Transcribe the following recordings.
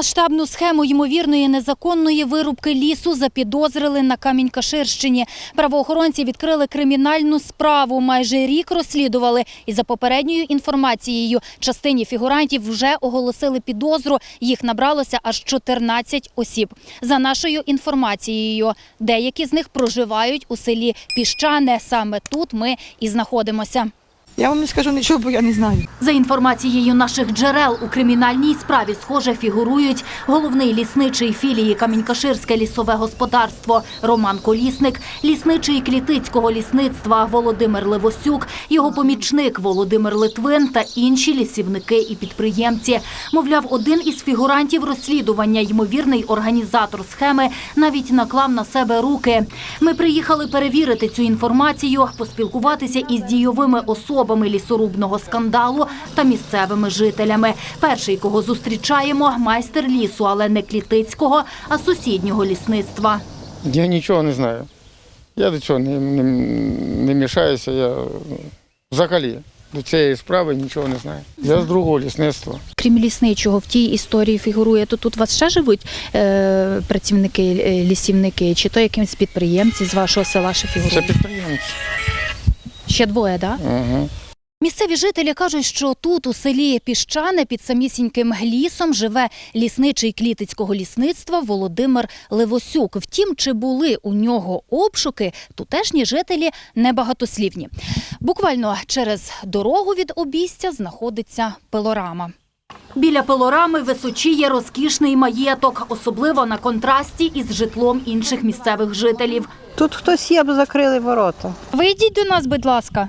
масштабну схему ймовірної незаконної вирубки лісу запідозрили на Камінь-Каширщині. Правоохоронці відкрили кримінальну справу. Майже рік розслідували. І за попередньою інформацією, частині фігурантів вже оголосили підозру. Їх набралося аж 14 осіб. За нашою інформацією, деякі з них проживають у селі Піщане. Саме тут ми і знаходимося. Я вам не скажу нічого, бо я не знаю. За інформацією наших джерел у кримінальній справі, схоже, фігурують головний лісничий філії Камінькаширське лісове господарство Роман Колісник, лісничий Клітицького лісництва Володимир Левосюк, його помічник Володимир Литвин та інші лісівники і підприємці. Мовляв, один із фігурантів розслідування, ймовірний організатор схеми, навіть наклав на себе руки. Ми приїхали перевірити цю інформацію, поспілкуватися із дійовими особами лісорубного скандалу та місцевими жителями. Перший, кого зустрічаємо, майстер лісу, але не клітицького, а сусіднього лісництва. Я нічого не знаю. Я до цього не, не, не мішаюся. Я взагалі до цієї справи нічого не знаю. Я з другого лісництва. Крім лісничого, в тій історії фігурує, то тут у вас ще живуть е, працівники, е, лісівники, чи то якимсь підприємці з вашого села ще Це підприємці. Ще двоє, так? Да? Угу. Місцеві жителі кажуть, що тут, у селі Піщане, під самісіньким лісом, живе лісничий клітицького лісництва Володимир Левосюк. Втім, чи були у нього обшуки, тутешні жителі небагатослівні. Буквально через дорогу від обійстя знаходиться пилорама. Біля пилорами височіє розкішний маєток, особливо на контрасті із житлом інших місцевих жителів. Тут хтось є, бо закрили ворота. Вийдіть до нас, будь ласка.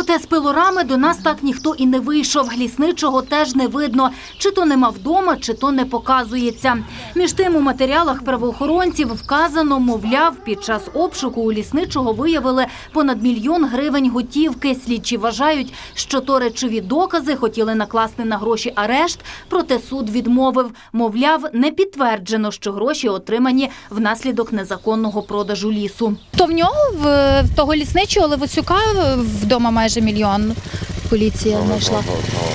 Проте з пилорами до нас так ніхто і не вийшов. Лісничого теж не видно. Чи то нема вдома, чи то не показується. Між тим у матеріалах правоохоронців вказано, мовляв, під час обшуку у лісничого виявили понад мільйон гривень готівки. Слідчі вважають, що то речові докази хотіли накласти на гроші арешт, проте суд відмовив. Мовляв, не підтверджено, що гроші отримані внаслідок незаконного продажу лісу. То в нього в, того лісничого Левосюка вдома майже мільйон. Поліція знайшла.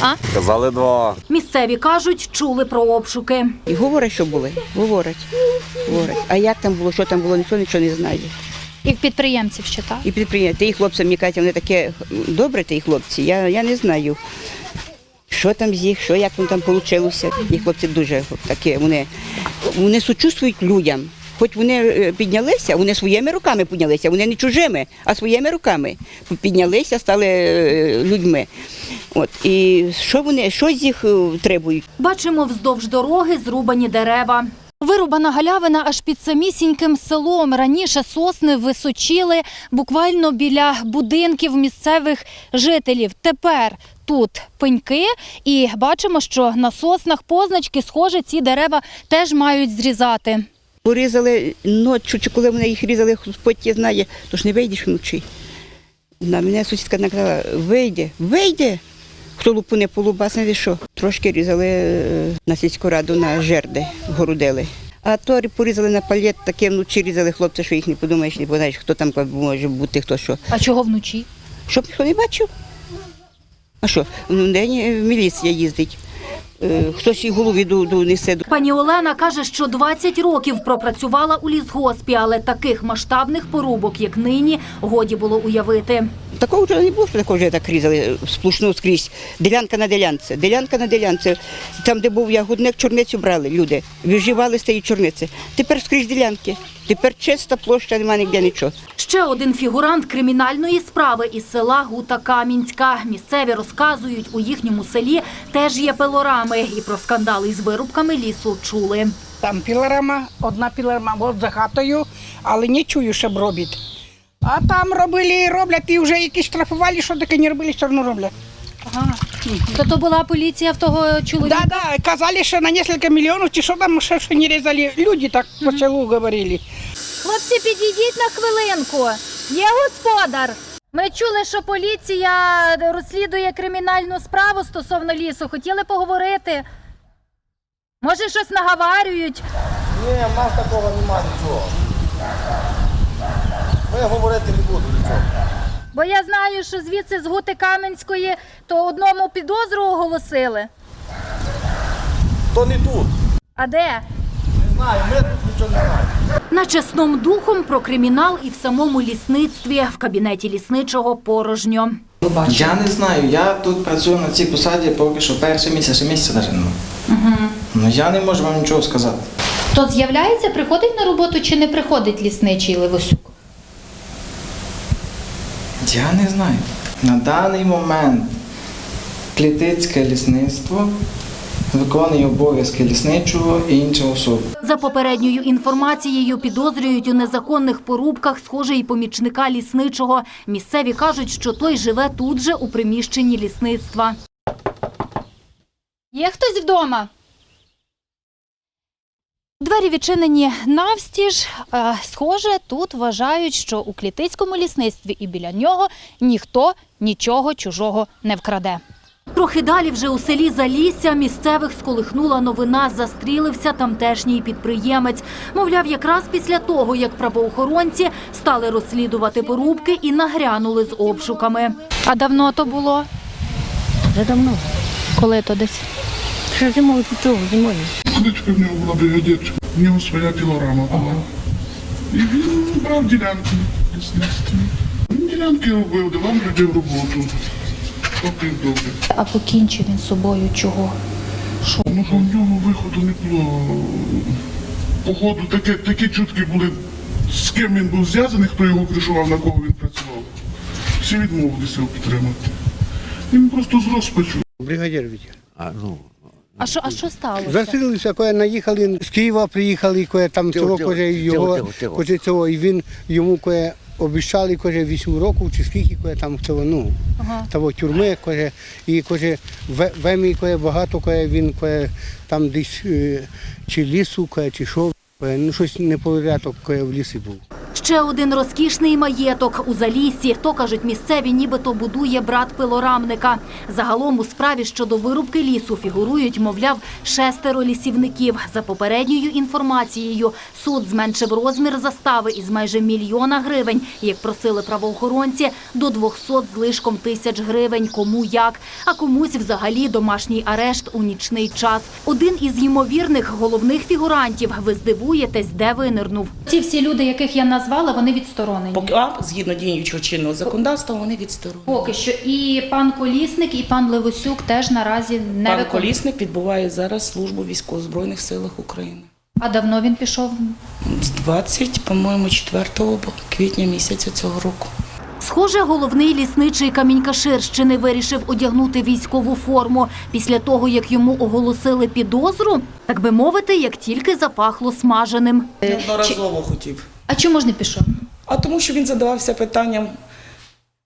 А? Казали два. Місцеві кажуть, чули про обшуки. І говорять, що були. Говорять. Говорять. А як там було, що там було, ніхто нічого не знає. І в підприємців ще так. І підприємці, і хлопцям мені кажуть, вони таке добре, ті хлопці. Я, я не знаю, що там з їх, що як воно там вийшло. Ті хлопці дуже такі, вони, вони сучувствують людям. Хоч вони е, піднялися, вони своїми руками піднялися, вони не чужими, а своїми руками піднялися, стали е, людьми. От і що вони, що з їх е, требують? Бачимо вздовж дороги зрубані дерева. Вирубана галявина аж під самісіньким селом. Раніше сосни височили буквально біля будинків місцевих жителів. Тепер тут пеньки, і бачимо, що на соснах позначки, схоже, ці дерева теж мають зрізати. Порізали ночі, чи коли вони їх різали, Господь знає, то ж не вийдеш вночі. На мене сусідка наказала, вийде, вийде. Хто лупу не полубас, не що. Трошки різали е, на сільську раду на жерди, городили. А то порізали на палет, таке вночі різали хлопці, що їх не подумаєш, не знаєш, хто там може бути, хто що. А чого вночі? Щоб ніхто не бачив. А що, в день е, міліція їздить. Е, Хтось їй голові ду- Пані Олена каже, що 20 років пропрацювала у лісгоспі, але таких масштабних порубок, як нині, годі було уявити. Такого вже не було, що такого вже так різали сплошну скрізь. Ділянка на ділянці, ділянка на ділянці. Там, де був ягодник, чорницю брали люди. Виживали з тієї чорниці. Тепер скрізь ділянки. Тепер чиста площа, немає ніде нічого. Ще один фігурант кримінальної справи із села Гута Камінська. Місцеві розказують, у їхньому селі теж є пилорами, і про скандали із вирубками лісу чули. Там пілорама, одна пілорама от за хатою, але не чую, щоб робить. А там робили і роблять, і вже якісь штрафували, що таке не робили, все одно роблять. Ага. То то була поліція в того чоловіка? Да, да, казали, що на кілька мільйонів, чи що там що не різали. Люди так по селу говорили. Хлопці, підійдіть на хвилинку. Є господар. Ми чули, що поліція розслідує кримінальну справу стосовно лісу. Хотіли поговорити. Може, щось наговарюють. Ні, в нас такого немає нічого. Ми говорити не буду нічого. Бо я знаю, що звідси з Гути Каменської то одному підозру оголосили. То не тут. А де? Не знаю, ми тут нічого не знаємо. Наче сном духом про кримінал і в самому лісництві в кабінеті лісничого порожньо. Я не знаю, я тут працюю на цій посаді поки що перший місяць, ще місяця навіть немає. Угу. Ну я не можу вам нічого сказати. То з'являється, приходить на роботу чи не приходить лісничий Левосюк? Я не знаю. На даний момент Клітицьке лісництво виконує обов'язки лісничого і іншої особи. За попередньою інформацією, підозрюють у незаконних порубках, схоже, і помічника лісничого. Місцеві кажуть, що той живе тут же у приміщенні лісництва. Є хтось вдома? Двері відчинені навстіж. Схоже, тут вважають, що у клітицькому лісництві і біля нього ніхто нічого чужого не вкраде. Трохи далі вже у селі Залісся місцевих сколихнула новина, застрілився тамтешній підприємець. Мовляв, якраз після того, як правоохоронці стали розслідувати порубки і нагрянули з обшуками. А давно то було? Вже давно. Коли то десь? Ще зимою чого, зимою. Кличка в нього була бригадірча, в нього своя пілорама була. І він брав ділянки Ділянки робив, давав людям роботу. А покінчив він з собою чого? Ну, що в нього виходу не було. Походу, такі, такі чутки були, з ким він був зв'язаний, хто його кришував, на кого він працював. Всі відмовилися його підтримати. Він просто з розпачу. Бригадір Вітя. А, ну. А що, а що сталося? Застрілилися, коли наїхали з Києва, приїхали, коли там цього, коли його, коли цього, і він йому коли обіцяли, каже, 8 років, чи скільки, каже, там цього, ну, того тюрми, каже, і каже, вемі каже, багато, каже, він, каже, там десь, е, чи лісу, каже, чи що, каже, ну, щось непорядок, каже, в лісі був. Ще один розкішний маєток у Заліссі. То, кажуть місцеві, нібито будує брат пилорамника. Загалом у справі щодо вирубки лісу фігурують, мовляв, шестеро лісівників. За попередньою інформацією, суд зменшив розмір застави із майже мільйона гривень, як просили правоохоронці, до 200 з лишком тисяч гривень. Кому як, а комусь взагалі домашній арешт у нічний час. Один із ймовірних головних фігурантів. Ви здивуєтесь, де винирнув. Ці всі люди, яких я назвала, вони відсторонені. Поки а, згідно діючого чинного законодавства, вони відсторонені. Поки що і пан Колісник, і пан Левосюк теж наразі не Пан виконують. Колісник відбуває зараз службу в військово-збройних силах України. А давно він пішов? З 20, по-моєму, 4 квітня місяця цього року. Схоже, головний лісничий Камінькаширщини вирішив одягнути військову форму після того, як йому оголосили підозру, так би мовити, як тільки запахло смаженим. Неодноразово хотів. А чому ж не пішов? А тому, що він задавався питанням,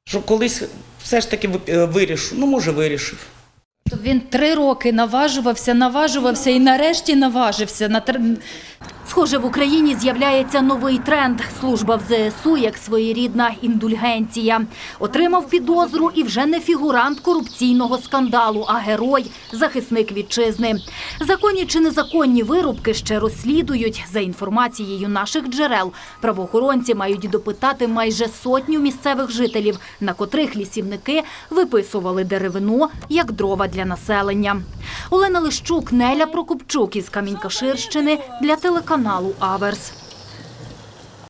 що колись все ж таки е. Ну, може, вирішив. То він три роки наважувався, наважувався і нарешті наважився на тр- Схоже, в Україні з'являється новий тренд. Служба в ЗСУ як своєрідна індульгенція. Отримав підозру і вже не фігурант корупційного скандалу, а герой, захисник вітчизни. Законні чи незаконні вирубки ще розслідують. За інформацією наших джерел, правоохоронці мають допитати майже сотню місцевих жителів, на котрих лісівники виписували деревину як дрова для населення. Олена Лищук, Неля Прокопчук із Камінькаширщини для телеканалу Аверс.